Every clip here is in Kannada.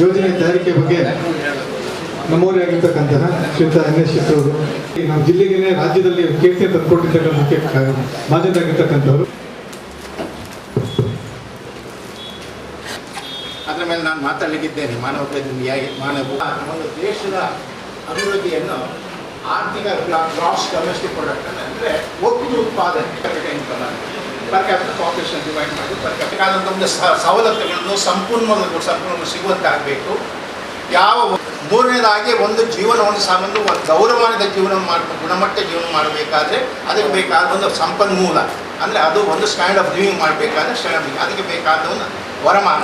ಯೋಜನೆ ತಯಾರಿಕೆ ಬಗ್ಗೆ ನಮ್ಮವರೇ ಆಗಿರ್ತಕ್ಕಂತಹ ಶ್ರೀಯುತ ಎನ್ ಎಸ್ ಅವರು ನಮ್ಮ ಜಿಲ್ಲೆಗೆ ರಾಜ್ಯದಲ್ಲಿ ಕೀರ್ತಿ ತಂದುಕೊಟ್ಟಿರ್ತಕ್ಕಂಥ ಮುಖ್ಯ ಬಾಧ್ಯರಾಗಿರ್ತಕ್ಕಂಥವ್ರು ಅದರ ಮೇಲೆ ನಾನು ಮಾತಾಡಲಿಕ್ಕಿದ್ದೇನೆ ಮಾನವ ಪ್ರತಿನಿಧಿಯಾಗಿ ಮಾನವ ಒಂದು ದೇಶದ ಅಭಿವೃದ್ಧಿಯನ್ನು ಆರ್ಥಿಕ ಗ್ರಾಸ್ ಡೊಮೆಸ್ಟಿಕ್ ಪ್ರಾಡಕ್ಟ್ ಅಂದರೆ ಒಟ್ಟು ಉತ್ಪಾದನೆ ಪರ್ ಕ್ಯಾಪಿಟಲ್ ಪಾಪ್ಯುಲೇಷನ್ ಡಿವೈಡ್ ಮಾಡಿ ಪರ್ ಕ್ಯಾಪಿಟಲ್ ಒಂದು ಸವಲತ್ತುಗಳನ್ನು ಸಂಪೂರ್ಣಗಳು ಸಂಪೂರ್ಣ ಸಿಗುವಂತಾಗಬೇಕು. ಯಾವ ಮೂರನೇದಾಗಿ ಒಂದು ಜೀವನವನ್ನು ಸಾಮಾನ್ಯ ಒಂದು ಗೌರವಾನ್ವಿತ ಜೀವನ ಮಾಡಿ ಗುಣಮಟ್ಟ ಜೀವನ ಮಾಡಬೇಕಾದ್ರೆ ಅದಕ್ಕೆ ಬೇಕಾದ ಒಂದು ಸಂಪನ್ಮೂಲ. ಅಂದರೆ ಅದು ಒಂದು ಸ್ಟ್ಯಾಂಡ್ ಆಫ್ ಲಿವಿಂಗ್ ಮಾಡಬೇಕಾದ್ರೆ ಸ್ಟ್ಯಾಂಡ್ ಆಫ್ ಅದಕ್ಕೆ ಬೇಕಾದ ಒಂದು ವರಮಾನ.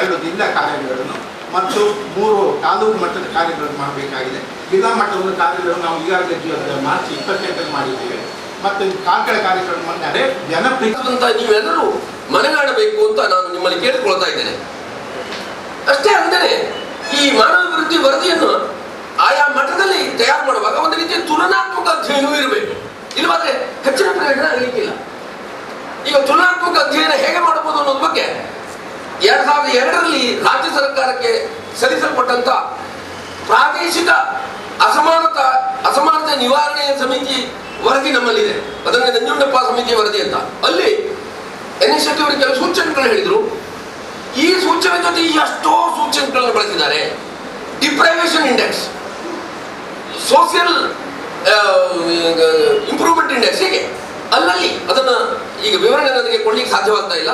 ಎರಡು ಜಿಲ್ಲಾ ಕಾರ್ಯಗಳನ್ನು ಮತ್ತು ಮೂರು ತಾಲೂಕು ಮಟ್ಟದ ಕಾರ್ಯಗಳನ್ನು ಮಾಡಬೇಕಾಗಿದೆ. ಜಿಲ್ಲಾ ಮಟ್ಟದ ಕಾರ್ಯಗಳನ್ನು ನಾವು ಈಗಾಗಲೇ ಮಾರ್ಚ್ ಇಪ್ಪತ್ತೆಂಟರಲ್ಲಿ ಮಾಡಿದ್ದೇವೆ. ಮತ್ತು ಕಾರ್ಕಳ ಕಾರ್ಯಕ್ರಮ ಅಂದರೆ ಅಂತ ನೀವೆಲ್ಲರೂ ಮನಗಾಡಬೇಕು ಅಂತ ನಾನು ನಿಮ್ಮಲ್ಲಿ ಕೇಳಿಕೊಳ್ತಾ ಇದ್ದೇನೆ. ಅಷ್ಟೇ ಅಲ್ಲದೆ ಈ ಮಾನವ ಅಭಿವೃದ್ಧಿ ವರದಿಯನ್ನು ಆಯಾ ಮಠದಲ್ಲಿ ತಯಾರು ಮಾಡುವಾಗ ಒಂದು ರೀತಿಯ ತುಲನಾತ್ಮಕ ಅಧ್ಯಯನವೂ ಇರಬೇಕು. ಇಲ್ಲವಾದ್ರೆ ಹೆಚ್ಚಿನ ಪ್ರಯೋಜನ ಆಗಲಿಕ್ಕಿಲ್ಲ. ಈಗ ತುಲನಾತ್ಮಕ ಅಧ್ಯಯನ ಹೇಗೆ ಮಾಡಬಹುದು ಅನ್ನೋದ್ರ ಬಗ್ಗೆ ಎರಡ್ ಸಾವಿರದ ಎರಡರಲ್ಲಿ ರಾಜ್ಯ ಸರ್ಕಾರಕ್ಕೆ ಸಲ್ಲಿಸಲ್ಪಟ್ಟಂತ ಪ್ರಾದೇಶಿಕ ಅಸಮಾನತ ಅಸಮಾನತೆ ನಿವಾರಣೆಯ ಸಮಿತಿ ವರದಿ ನಮ್ಮಲ್ಲಿದೆ. ಅದನ್ನೇ ನಂಜುಂಡಪ್ಪ ಸಮಿತಿ ವರದಿ ಅಂತ. ಅಲ್ಲಿ ಎನ್ ಎಸ್ ಶೆಟ್ಟಿ ಅವರು ಕೆಲವು ಸೂಚನೆಗಳು ಹೇಳಿದ್ರು. ಈ ಸೂಚನೆ ಜೊತೆ ಎಷ್ಟೋ ಸೂಚನೆಗಳನ್ನು ಬಳಸಿದ್ದಾರೆ. Deprivation index, social improvement index ಹೀಗೆ? ಅಲ್ಲಲ್ಲಿ ಅದನ್ನು ಈಗ ವಿವರಣೆ ನನಗೆ ಕೊಡ್ಲಿಕ್ಕೆ ಸಾಧ್ಯವಾಗ್ತಾ ಇಲ್ಲ.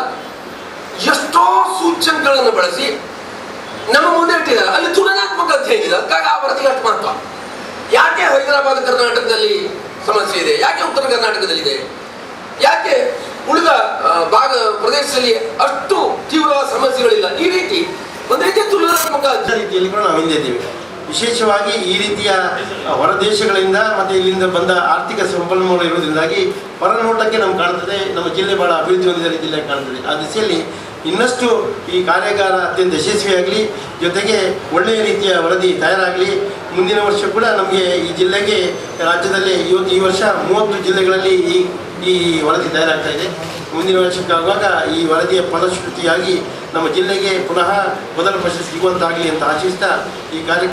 ಎಷ್ಟೋ ಸೂಚನೆಗಳನ್ನು ಬಳಸಿ ನಮ್ಮ ಮುಂದೆ ಇಟ್ಟಿದ್ದಾರೆ. ಅಲ್ಲಿ ತುಲನಾತ್ಮಕ ಅಧ್ಯಯನ ಇದೆ ಅದಕ್ಕಾಗಿ ಆ ವರದಿ ಅಷ್ಟು ಮಹತ್ವ. ಯಾಕೆ ಹೈದರಾಬಾದ್, ಕರ್ನಾಟಕದಲ್ಲಿ ಸಮಸ್ಯೆ ಇದೆ. ಯಾಕೆ ಉತ್ತರ ಕರ್ನಾಟಕದಲ್ಲಿದೆ? ಯಾಕೆ ಉಳಿದ ಭಾಗ ಪ್ರದೇಶದಲ್ಲಿ ಅಷ್ಟು ತೀವ್ರವಾದ ಸಮಸ್ಯೆಗಳಿಲ್ಲ? ಈ ರೀತಿ ಒಂದು ರೀತಿಯ ತುಲನಾತ್ಮಕ ರೀತಿಯಲ್ಲಿ ಕೂಡ ನಾವು ಹಿಂದಿದ್ದೀವಿ ವಿಶೇಷವಾಗಿ ಈ ರೀತಿಯ ಹೊರ ದೇಶಗಳಿಂದ ಮತ್ತು ಇಲ್ಲಿಂದ ಬಂದ ಆರ್ಥಿಕ ಸಂಪನ್ಮೂಲ ಇರುವುದರಿಂದಾಗಿ ಹೊರನೋಟಕ್ಕೆ ನಮ್ಗೆ ಕಾಣ್ತದೆ, ನಮ್ಮ ಜಿಲ್ಲೆ ಬಹಳ ಅಭಿವೃದ್ಧಿ ಹೊಂದಿದ ಜಿಲ್ಲೆ ಕಾಣ್ತದೆ. ಆ ದಿಸೆಯಲ್ಲಿ ಇನ್ನಷ್ಟು ಈ ಕಾರ್ಯಾಗಾರ ಅತ್ಯಂತ ಯಶಸ್ವಿಯಾಗಲಿ, ಜೊತೆಗೆ ಒಳ್ಳೆಯ ರೀತಿಯ ವರದಿ ತಯಾರಾಗಲಿ, ಮುಂದಿನ ವರ್ಷ ಕೂಡ ನಮಗೆ ಈ ಜಿಲ್ಲೆಗೆ, ರಾಜ್ಯದಲ್ಲಿ ಇವತ್ತು ಈ ವರ್ಷ ಮೂವತ್ತು ಜಿಲ್ಲೆಗಳಲ್ಲಿ ಈ ಈ ವರದಿ ತಯಾರಾಗ್ತಾ ಇದೆ. ಮುಂದಿನ ವರ್ಷಕ್ಕಾಗುವಾಗ ಈ ವರದಿಯ ಫಲಶ್ರುತಿಯಾಗಿ ನಮ್ಮ ಜಿಲ್ಲೆಗೆ ಪುನಃ ಮೊದಲ ಪ್ರಶಸ್ತಿ ಸಿಗುವಂತಾಗಲಿ ಅಂತ ಆಶಿಸ್ತಾ ಈ ಕಾರ್ಯ